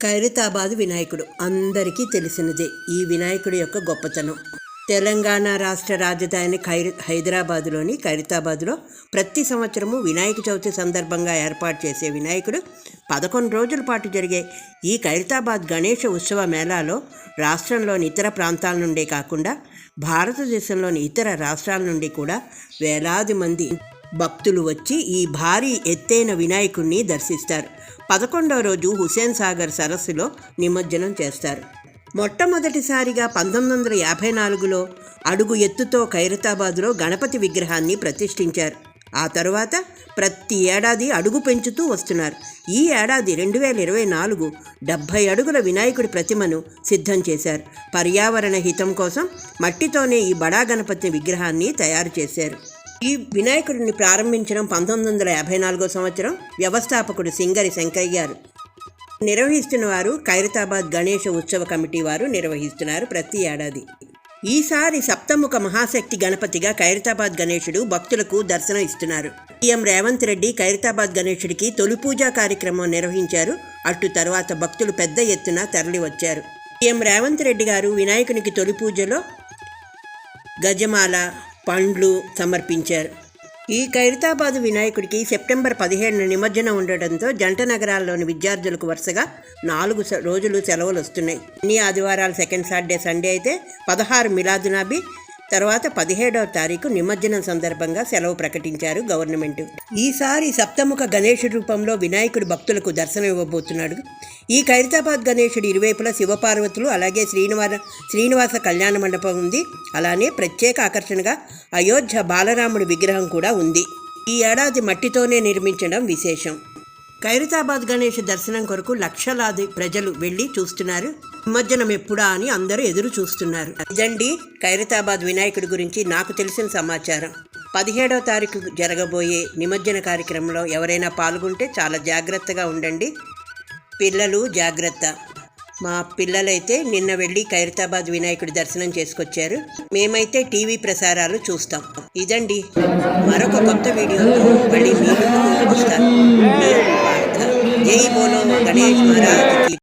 ఖైరతాబాద్ వినాయకుడు. అందరికీ తెలిసినదే ఈ వినాయకుడి యొక్క గొప్పతనం. తెలంగాణ రాష్ట్ర రాజధాని ఖైర హైదరాబాదులోని ఖైరతాబాద్లో ప్రతి సంవత్సరము వినాయక చవితి సందర్భంగా ఏర్పాటు చేసే వినాయకుడు పదకొండు రోజుల పాటు జరిగే ఈ ఖైరతాబాద్ గణేష ఉత్సవ మేళాలో రాష్ట్రంలోని ఇతర ప్రాంతాల నుండే కాకుండా భారతదేశంలోని ఇతర రాష్ట్రాల నుండి కూడా వేలాది మంది భక్తులు వచ్చి ఈ భారీ ఎత్తైన వినాయకుణ్ణి దర్శిస్తారు. పదకొండవ రోజు హుసేన్ సాగర్ సరస్సులో నిమజ్జనం చేస్తారు. మొట్టమొదటిసారిగా పంతొమ్మిది వందల యాభై నాలుగులో అడుగు ఎత్తుతో ఖైరతాబాద్లో గణపతి విగ్రహాన్ని ప్రతిష్ఠించారు. ఆ తరువాత ప్రతి ఏడాది అడుగు పెంచుతూ వస్తున్నారు. ఈ ఏడాది రెండు వేల ఇరవై నాలుగు డెబ్భై అడుగుల వినాయకుడి ప్రతిమను సిద్ధం చేశారు. పర్యావరణ హితం కోసం మట్టితోనే ఈ బడా గణపతి విగ్రహాన్ని తయారు చేశారు. ఈ వినాయకుడిని ప్రారంభించడం పంతొమ్మిది వందల యాభై నాలుగో సంవత్సరం వ్యవస్థాపకుడు సింగరి శంకయ్య గారు. నిర్వహిస్తున్న వారు ఖైరతాబాద్ గణేష ఉత్సవ కమిటీ వారు నిర్వహిస్తున్నారు ప్రతి ఏడాది. ఈసారి సప్తముఖ మహాశక్తి గణపతిగా ఖైరతాబాద్ గణేశుడు భక్తులకు దర్శనం ఇస్తున్నారు. సీఎం రేవంత్ రెడ్డి ఖైరతాబాద్ గణేశుడికి తొలి పూజా కార్యక్రమం నిర్వహించారు. అటు తర్వాత భక్తులు పెద్ద ఎత్తున తరలి వచ్చారు సీఎం రేవంత్ రెడ్డి గారు వినాయకునికి తొలి పూజలో గజమాల పండ్లు సమర్పించారు. ఈ ఖైరతాబాద్ వినాయకుడికి సెప్టెంబర్ పదిహేడున నిమజ్జనం ఉండడంతో జంట నగరాల్లోని విద్యార్థులకు వరుసగా నాలుగు రోజులు సెలవులు వస్తున్నాయి అన్ని ఆదివారాలు సెకండ్ సాటర్డే సండే అయితే పదహారు మిలాదునాబి తర్వాత పదిహేడవ తారీఖు నిమజ్జనం సందర్భంగా సెలవు ప్రకటించారు గవర్నమెంట్. ఈసారి సప్తముఖ గణేషుడి రూపంలో వినాయకుడు భక్తులకు దర్శనం ఇవ్వబోతున్నాడు. ఈ ఖైరతాబాద్ గణేషుడి ఇరువైపులా శివపార్వతులు అలాగే శ్రీనివాస శ్రీనివాస కళ్యాణ మండపం ఉంది. అలానే ప్రత్యేక ఆకర్షణగా అయోధ్య బాలరాముడి విగ్రహం కూడా ఉంది. ఈ ఏడాది మట్టితోనే నిర్మించడం విశేషం. ఖైరతాబాద్ గణేష్ దర్శనం కొరకు లక్షలాది ప్రజలు వెళ్ళి చూస్తున్నారు. నిమజ్జనం ఎప్పుడా అని అందరూ ఎదురు చూస్తున్నారు. ఇదండి ఖైరతాబాద్ వినాయకుడి గురించి నాకు తెలిసిన సమాచారం. పదిహేడవ తారీఖు జరగబోయే నిమజ్జన కార్యక్రమంలో ఎవరైనా పాల్గొంటే చాలా జాగ్రత్తగా ఉండండి. పిల్లలు జాగ్రత్త. మా పిల్లలైతే నిన్న వెళ్ళి ఖైరతాబాద్ వినాయకుడి దర్శనం చేసుకొచ్చారు. మేమైతే టీవీ ప్రసారాలు చూస్తాం. ఇదండి. మరొక కొత్త వీడియోతో మళ్ళీ మీ